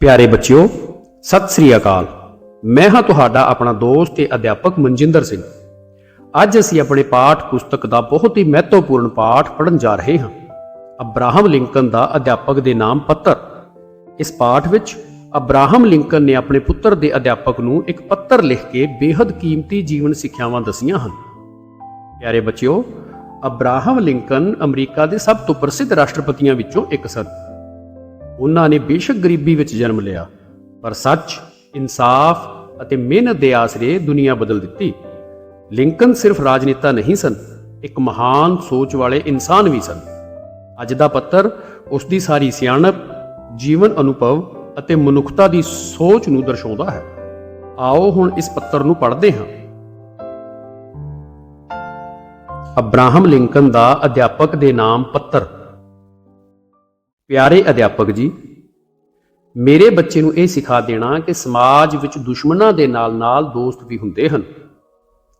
ਪਿਆਰੇ ਬੱਚਿਓ, ਸਤਿ ਸ੍ਰੀ ਅਕਾਲ। ਮੈਂ ਹਾਂ ਤੁਹਾਡਾ ਆਪਣਾ ਦੋਸਤ ਤੇ ਅਧਿਆਪਕ ਮਨਜਿੰਦਰ ਸਿੰਘ। ਅੱਜ ਅਸੀਂ ਆਪਣੇ ਪਾਠ ਪੁਸਤਕ ਦਾ ਬਹੁਤ ਹੀ ਮਹੱਤਵਪੂਰਨ ਪਾਠ ਪੜ੍ਹਨ ਜਾ ਰਹੇ ਹਾਂ। ਅਬਰਾਹਮ ਲਿੰਕਨ ਦਾ ਅਧਿਆਪਕ ਦੇ ਨਾਮ ਪੱਤਰ। ਇਸ ਪਾਠ ਵਿੱਚ ਅਬਰਾਹਮ ਲਿੰਕਨ ਨੇ ਆਪਣੇ ਪੁੱਤਰ ਦੇ ਅਧਿਆਪਕ ਨੂੰ ਇੱਕ ਪੱਤਰ ਲਿਖ ਕੇ ਬੇहद ਕੀਮਤੀ ਜੀਵਨ ਸਿੱਖਿਆਵਾਂ ਦਸੀਆਂ ਹਨ। ਪਿਆਰੇ ਬੱਚਿਓ, ਅਬਰਾਹਮ ਲਿੰਕਨ ਅਮਰੀਕਾ ਦੇ ਸਭ ਤੋਂ ਪ੍ਰਸਿੱਧ ਰਾਸ਼ਟਰਪਤੀਆਂ ਵਿੱਚੋਂ ਇੱਕ ਸਨ। ਉਹਨਾਂ ਨੇ ਬੇਸ਼ੱਕ ਗਰੀਬੀ ਵਿੱਚ ਜਨਮ ਲਿਆ, ਪਰ ਸੱਚ, ਇਨਸਾਫ ਅਤੇ ਮਿਹਨਤ ਦੇ ਆਸਰੇ ਦੁਨੀਆ ਬਦਲ ਦਿੱਤੀ। ਲਿੰਕਨ ਸਿਰਫ ਰਾਜਨੇਤਾ ਨਹੀਂ ਸਨ, ਇੱਕ ਮਹਾਨ ਸੋਚ ਵਾਲੇ ਇਨਸਾਨ ਵੀ ਸਨ। ਅੱਜ ਦਾ ਪੱਤਰ ਉਸ ਦੀ ਸਾਰੀ ਸਿਆਣਪ, ਜੀਵਨ ਅਨੁਭਵ ਅਤੇ ਮਨੁੱਖਤਾ ਦੀ ਸੋਚ ਨੂੰ ਦਰਸਾਉਂਦਾ ਹੈ। ਆਓ ਹੁਣ ਇਸ ਪੱਤਰ ਨੂੰ ਪੜ੍ਹਦੇ ਹਾਂ। ਅਬਰਾਹਮ ਲਿੰਕਨ ਦਾ ਅਧਿਆਪਕ ਦੇ ਨਾਮ ਪੱਤਰ। ਪਿਆਰੇ ਅਧਿਆਪਕ ਜੀ, ਮੇਰੇ ਬੱਚੇ ਨੂੰ ਇਹ ਸਿਖਾ ਦੇਣਾ ਕਿ ਸਮਾਜ ਵਿੱਚ ਦੁਸ਼ਮਣਾਂ ਦੇ ਨਾਲ-ਨਾਲ ਦੋਸਤ ਵੀ ਹੁੰਦੇ ਹਨ।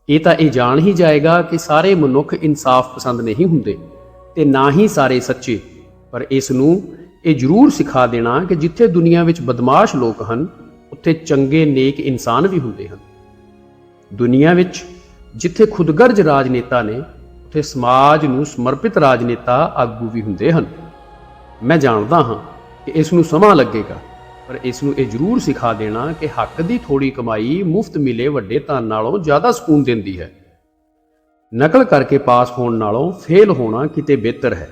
ਇਹ ਤਾਂ ਇਹ ਜਾਣ ਹੀ ਜਾਏਗਾ ਕਿ ਸਾਰੇ ਮਨੁੱਖ ਇਨਸਾਫ ਪਸੰਦ ਨਹੀਂ ਹੁੰਦੇ ਤੇ ਨਾ ਹੀ ਸਾਰੇ ਸੱਚੇ। ਪਰ ਇਸ ਨੂੰ ਇਹ ਜ਼ਰੂਰ ਸਿਖਾ ਦੇਣਾ ਕਿ ਜਿੱਥੇ ਦੁਨੀਆ ਵਿੱਚ ਬਦਮਾਸ਼ ਲੋਕ ਹਨ, ਉੱਥੇ ਚੰਗੇ ਨੇਕ ਇਨਸਾਨ ਵੀ ਹੁੰਦੇ ਹਨ। ਦੁਨੀਆ ਵਿੱਚ ਜਿੱਥੇ ਖੁਦਗਰਜ ਰਾਜਨੇਤਾ ਨੇ, ਉੱਥੇ ਸਮਾਜ ਨੂੰ ਸਮਰਪਿਤ ਰਾਜਨੇਤਾ ਆਗੂ ਵੀ ਹੁੰਦੇ ਹਨ। ਮੈਂ ਜਾਣਦਾ ਹਾਂ ਕਿ ਇਸ ਨੂੰ ਸਮਾਂ ਲੱਗੇਗਾ, ਪਰ ਇਸ ਨੂੰ ਇਹ ਜ਼ਰੂਰ ਸਿਖਾ ਦੇਣਾ ਕਿ ਹੱਕ ਦੀ ਥੋੜੀ ਕਮਾਈ ਮੁਫਤ ਮਿਲੇ ਵੱਡੇ ਧਨ ਨਾਲੋਂ ਜ਼ਿਆਦਾ ਸਕੂਨ ਦਿੰਦੀ ਹੈ। ਨਕਲ ਕਰਕੇ ਪਾਸ ਹੋਣ ਨਾਲੋਂ ਫੇਲ ਹੋਣਾ ਕਿਤੇ ਬਿਹਤਰ ਹੈ।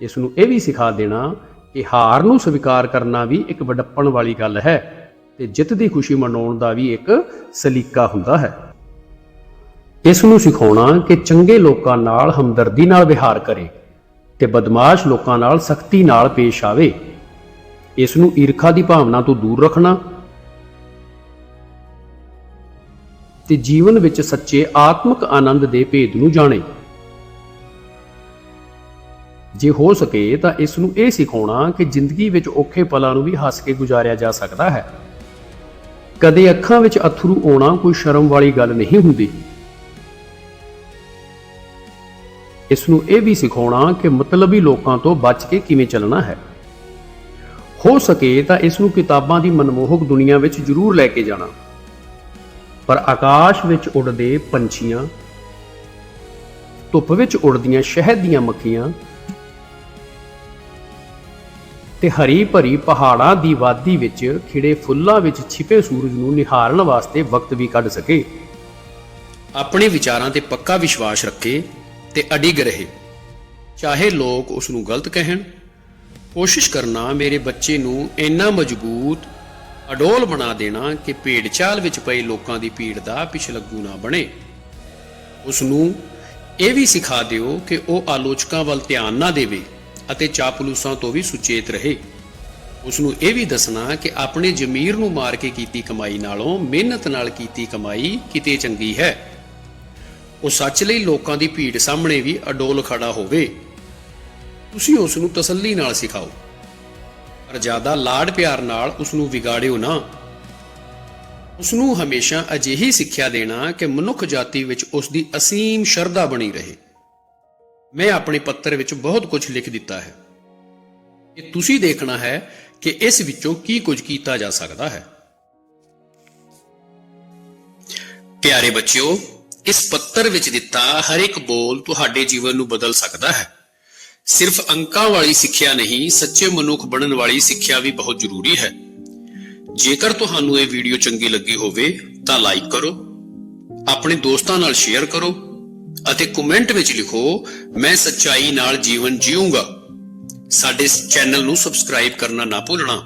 ਇਸ ਨੂੰ ਇਹ ਵੀ ਸਿਖਾ ਦੇਣਾ ਕਿ ਹਾਰ ਨੂੰ ਸਵੀਕਾਰ ਕਰਨਾ ਵੀ ਇੱਕ ਵਡੱਪਣ ਵਾਲੀ ਗੱਲ ਹੈ ਤੇ ਜਿੱਤ ਦੀ ਖੁਸ਼ੀ ਮਨਾਉਣ ਦਾ ਵੀ ਇੱਕ ਸਲੀਕਾ ਹੁੰਦਾ ਹੈ। ਇਸ ਨੂੰ ਸਿਖਾਉਣਾ ਕਿ ਚੰਗੇ ਲੋਕਾਂ ਨਾਲ ਹਮਦਰਦੀ ਨਾਲ ਵਿਹਾਰ ਕਰੇ। ਤੇ ਬਦਮਾਸ਼ ਲੋਕਾਂ ਨਾਲ ਸਖਤੀ ਨਾਲ ਪੇਸ਼ ਆਵੇ। ਇਸ ਨੂੰ ਈਰਖਾ ਦੀ ਭਾਵਨਾ ਤੋਂ ਦੂਰ ਰੱਖਣਾ ਤੇ ਜੀਵਨ ਵਿੱਚ ਸੱਚੇ ਆਤਮਿਕ ਆਨੰਦ ਦੇ ਭੇਦ ਨੂੰ ਜਾਣੇ। ਜੇ ਹੋ ਸਕੇ ਤਾਂ ਇਸ ਨੂੰ ਇਹ ਸਿਖਾਉਣਾ ਕਿ ਜ਼ਿੰਦਗੀ ਵਿੱਚ ਔਖੇ ਪਲਾਂ ਨੂੰ ਵੀ ਹੱਸ ਕੇ ਗੁਜ਼ਾਰਿਆ ਜਾ ਸਕਦਾ ਹੈ। ਕਦੇ ਅੱਖਾਂ ਵਿੱਚ ਅਥਰੂ ਆਉਣਾ ਕੋਈ ਸ਼ਰਮ ਵਾਲੀ ਗੱਲ ਨਹੀਂ ਹੁੰਦੀ। ਇਸ ਨੂੰ ਇਹ ਵੀ ਸਿਖਾਉਣਾ ਕਿ ਮਤਲਬੀ ਲੋਕਾਂ ਤੋਂ ਬਚ ਕੇ ਕਿਵੇਂ ਚੱਲਣਾ ਹੈ। ਹੋ ਸਕੇ ਤਾਂ ਇਸ ਨੂੰ ਕਿਤਾਬਾਂ ਦੀ ਮਨਮੋਹਕ ਦੁਨੀਆ ਵਿੱਚ ਜ਼ਰੂਰ ਲੈ ਕੇ ਜਾਣਾ। ਪਰ ਆਕਾਸ਼ ਵਿੱਚ ਉੱਡਦੇ ਪੰਛੀਆਂ, ਧੁੱਪ ਵਿੱਚ ਉੱਡਦੀਆਂ ਸ਼ਹਿਦ ਦੀਆਂ ਮੱਖੀਆਂ ਤੇ ਹਰੀ ਭਰੀ ਪਹਾੜਾਂ ਦੀ ਵਾਦੀ ਵਿੱਚ ਖਿੜੇ ਫੁੱਲਾਂ ਵਿੱਚ ਛਿਪੇ ਸੂਰਜ ਨੂੰ ਨਿਹਾਰਨ ਵਾਸਤੇ ਵਕਤ ਵੀ ਕੱਢ ਸਕੇ। ਆਪਣੇ ਵਿਚਾਰਾਂ ਤੇ ਪੱਕਾ ਵਿਸ਼ਵਾਸ ਰੱਖੇ ਤੇ ਅਡਿਗ ਰਹੇ। ਚਾਹੇ ਲੋਕ ਉਸ ਨੂੰ ਗਲਤ ਕਹਿਣ, ਕੋਸ਼ਿਸ਼ ਕਰਨਾ ਮੇਰੇ ਬੱਚੇ ਨੂੰ ਇੰਨਾ ਮਜ਼ਬੂਤ, ਅਡੋਲ ਬਣਾ ਦੇਣਾ ਕਿ ਭੇਡ ਵਿੱਚ ਪਏ ਲੋਕਾਂ ਦੀ ਭੀੜ ਦਾ ਪਿਛਲੱਗੂ ਨਾ ਬਣੇ। ਉਸ ਨੂੰ ਇਹ ਵੀ ਸਿਖਾ ਦਿਓ ਕਿ ਉਹ ਆਲੋਚਕਾਂ ਵੱਲ ਧਿਆਨ ਨਾ ਦੇਵੇ ਅਤੇ ਚਾਪਲੂਸਾਂ ਤੋਂ ਵੀ ਸੁਚੇਤ ਰਹੇ। ਉਸ ਨੂੰ ਇਹ ਵੀ ਦੱਸਣਾ ਕਿ ਆਪਣੇ ਜ਼ਮੀਰ ਨੂੰ ਮਾਰ ਕੇ ਕੀਤੀ ਕਮਾਈ ਨਾਲੋਂ ਮਿਹਨਤ ਨਾਲ ਕੀਤੀ ਕਮਾਈ ਕਿਤੇ ਚੰਗੀ ਹੈ। ਉਹ ਸੱਚ ਲਈ ਲੋਕਾਂ ਦੀ ਭੀੜ ਸਾਹਮਣੇ ਵੀ ਅਡੋਲ ਖੜਾ ਹੋਵੇ। ਤੁਸੀਂ ਉਸ ਨੂੰ ਤਸੱਲੀ ਨਾਲ ਸਿਖਾਓ। ਪਰ ਜ਼ਿਆਦਾ ਲਾਡ ਪਿਆਰ ਨਾਲ ਉਸ ਨੂੰ ਵਿਗਾੜਿਓ ਨਾ। ਉਸ ਨੂੰ ਹਮੇਸ਼ਾ ਅਜਿਹੀ ਸਿੱਖਿਆ ਦੇਣਾ ਕਿ ਮਨੁੱਖ ਜਾਤੀ ਵਿੱਚ ਉਸ ਦੀ ਅਸੀਮ ਸ਼ਰਧਾ ਬਣੀ ਰਹੇ। ਮੈਂ ਆਪਣੇ ਪੱਤਰ ਵਿੱਚ ਬਹੁਤ ਕੁਝ ਲਿਖ ਦਿੱਤਾ ਹੈ। ਇਹ ਤੁਸੀਂ ਦੇਖਣਾ ਹੈ ਕਿ ਇਸ ਵਿੱਚੋਂ ਕੀ ਕੁਝ ਕੀਤਾ ਜਾ ਸਕਦਾ ਹੈ। ਪਿਆਰੇ ਬੱਚਿਓ ਇਸ ਪੱਤਰ ਵਿੱਚ ਦਿੱਤਾ ਹਰ ਇੱਕ ਬੋਲ ਤੁਹਾਡੇ ਜੀਵਨ ਨੂੰ ਬਦਲ ਸਕਦਾ ਹੈ। ਸਿਰਫ ਅੰਕਾਂ ਵਾਲੀ ਸਿੱਖਿਆ ਨਹੀਂ, ਸੱਚੇ ਮਨੁੱਖ ਬਣਨ ਵਾਲੀ ਸਿੱਖਿਆ ਵੀ ਬਹੁਤ ਜ਼ਰੂਰੀ ਹੈ। ਜੇਕਰ ਤੁਹਾਨੂੰ ਇਹ ਵੀਡੀਓ ਚੰਗੀ ਲੱਗੀ ਹੋਵੇ, ਤਾਂ ਲਾਈਕ ਕਰੋ, ਆਪਣੇ ਦੋਸਤਾਂ ਨਾਲ ਸ਼ੇਅਰ ਕਰੋ ਅਤੇ ਕਮੈਂਟ ਵਿੱਚ ਲਿਖੋ, ਮੈਂ ਸੱਚਾਈ ਨਾਲ ਜੀਵਨ ਜੀਊਂਗਾ। ਸਾਡੇ ਚੈਨਲ ਨੂੰ ਸਬਸਕ੍ਰਾਈਬ ਕਰਨਾ ਨਾ ਭੁੱਲਣਾ।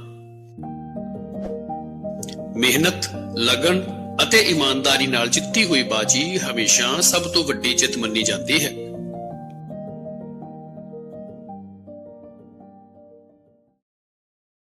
ਮਿਹਨਤ, ਲਗਨ ਅਤੇ ਇਮਾਨਦਾਰੀ ਨਾਲ ਜਿੱਤੀ ਹੋਈ ਬਾਜੀ ਹਮੇਸ਼ਾ ਸਭ ਤੋਂ ਵੱਡੀ ਜਿੱਤ ਮੰਨੀ ਜਾਂਦੀ ਹੈ।